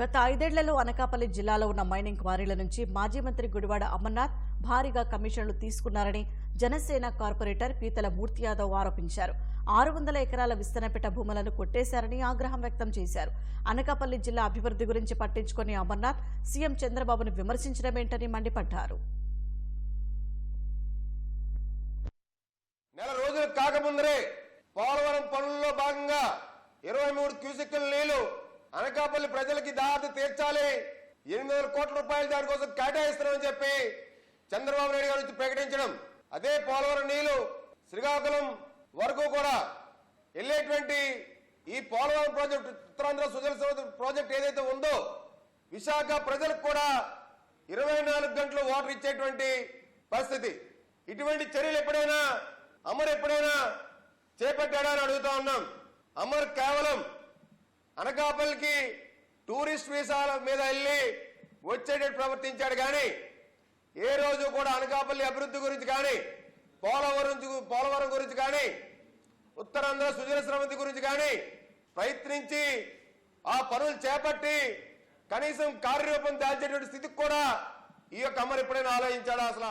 గత ఐదేళ్ళలో అనకాపల్లి జిల్లాలో ఉన్న మైనింగ్ క్వారీల నుంచి మాజీ మంత్రి గుడివాడ అమర్నాథ్ భారీగా కమిషన్లు తీసుకున్నారని జనసేన కార్పొరేటర్ పీతల మూర్తి యాదవ్ ఆరోపించారు. ఆరు వందల ఎకరాల విస్తరణపేట భూములను కొట్టేశారని ఆగ్రహం వ్యక్తం చేశారు. అనకాపల్లి జిల్లా అభివృద్ధి గురించి పట్టించుకుని అమర్నాథ్ సీఎం చంద్రబాబును విమర్శించడమేంటని మండిపడ్డారు. నెల రోజులు కాకముందరే పోలవరం పనుల్లో భాగంగా ఇరవై మూడు క్యూసెక్కుల నీళ్ళు అనకాపల్లి ప్రజలకి దారి తీర్చాలి. ఎనిమిది వేల కోట్ల రూపాయలు దానికోసం కేటాయిస్తున్నామని చెప్పి చంద్రబాబు నాయుడు గారు వచ్చి ప్రకటించడం. అదే పోలవరం నీళ్ళు శ్రీకాకుళం వరకు కూడా వెళ్ళేటువంటి ఈ పోలవరం ప్రాజెక్టు ఉత్తరాంధ్ర సుజల సౌధ ప్రాజెక్ట్ ఏదైతే ఉందో విశాఖ ప్రజలకు కూడా ఇరవై నాలుగు గంటలు వాటర్ ఇచ్చేటువంటి పరిస్థితి. ఇటువంటి చర్యలు ఎప్పుడైనా అమర్ ఎప్పుడైనా చేపట్టాడా అని అడుగుతా ఉన్నాం. అమర్ కేవలం అనకాపల్లికి టూరిస్ట్ వీసాల మీద వెళ్ళి వచ్చేటట్టు ప్రవర్తించాడు కానీ ఏ రోజు కూడా అనకాపల్లి అభివృద్ధి గురించి కానీ పోలవరం పోలవరం గురించి కానీ ఉత్తరాంధ్ర సుజల శ్రమతి గురించి కానీ ప్రయత్నించి ఆ పనులు చేపట్టి కనీసం కార్యరూపం దాల్చేటువంటి స్థితికి కూడా ఈ యొక్క అమరు ఎప్పుడైనా ఆలోచించాడా అసలు?